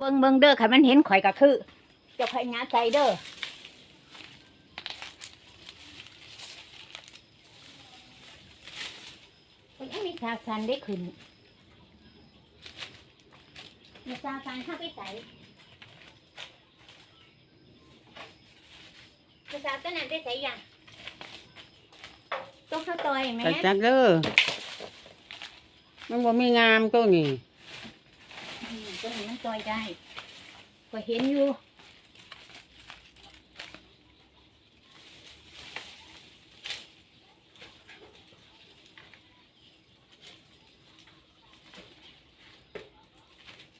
เบิ่งเบิ่งเด้อค่ะมันเห็นข่อยก็คือจะพยายามใจเด้อโอ้ยยังมีซาซันได้ขึ้นมีซาซันข้าไปใส่มีซาซันนั่นได้ใส่ยังต้องเข้าต่อยไหมกระจักเด้อมันบ่มีงามตัวนี้ อืมตัวนี้มันต่อยได้ ก็เห็นอยู่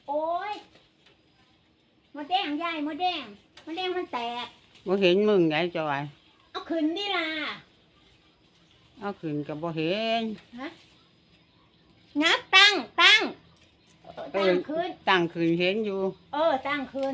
โอ้ยมดแดงยายมดแดงมดแดงมันแตก บ่เห็นมึงไงจอยเอาขึ้นดิล่ะ เอาขึ้นก็บ่เห็นนับตั้งตั้งเออ เอ ตั้องขึ้นตั้งขึ้นเห็นอยู่ เออตั้งขึ้น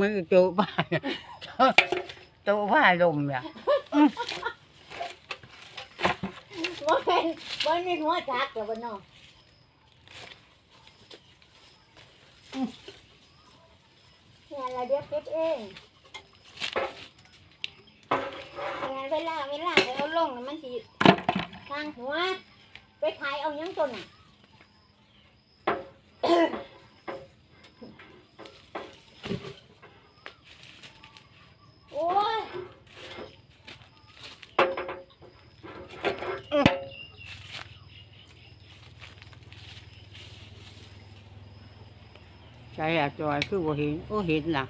มือจูบ้าจูผ้าลมเนี่ยว่าเป็นว่มีหัวจักเดี๋ยวบนนอกเนี่ยเราเดี๋ยวเก็บเองเนี่ยเวลาเวลาไปเอาลงมันสิทางหัว ไปขายเอายังต้นอะ โอ้ย ใช่อะจอยคือบ่เห็นโอ้เห็นล่ะ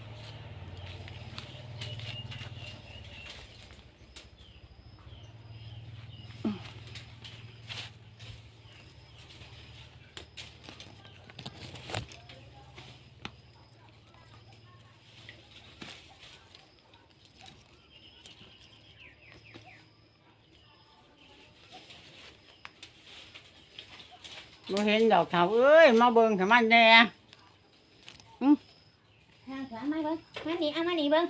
บ่เห็นดอกเถาเอ้ยมาเบิ่งให้มันแหน่ ทางขวามาเบิ้งมานี่เ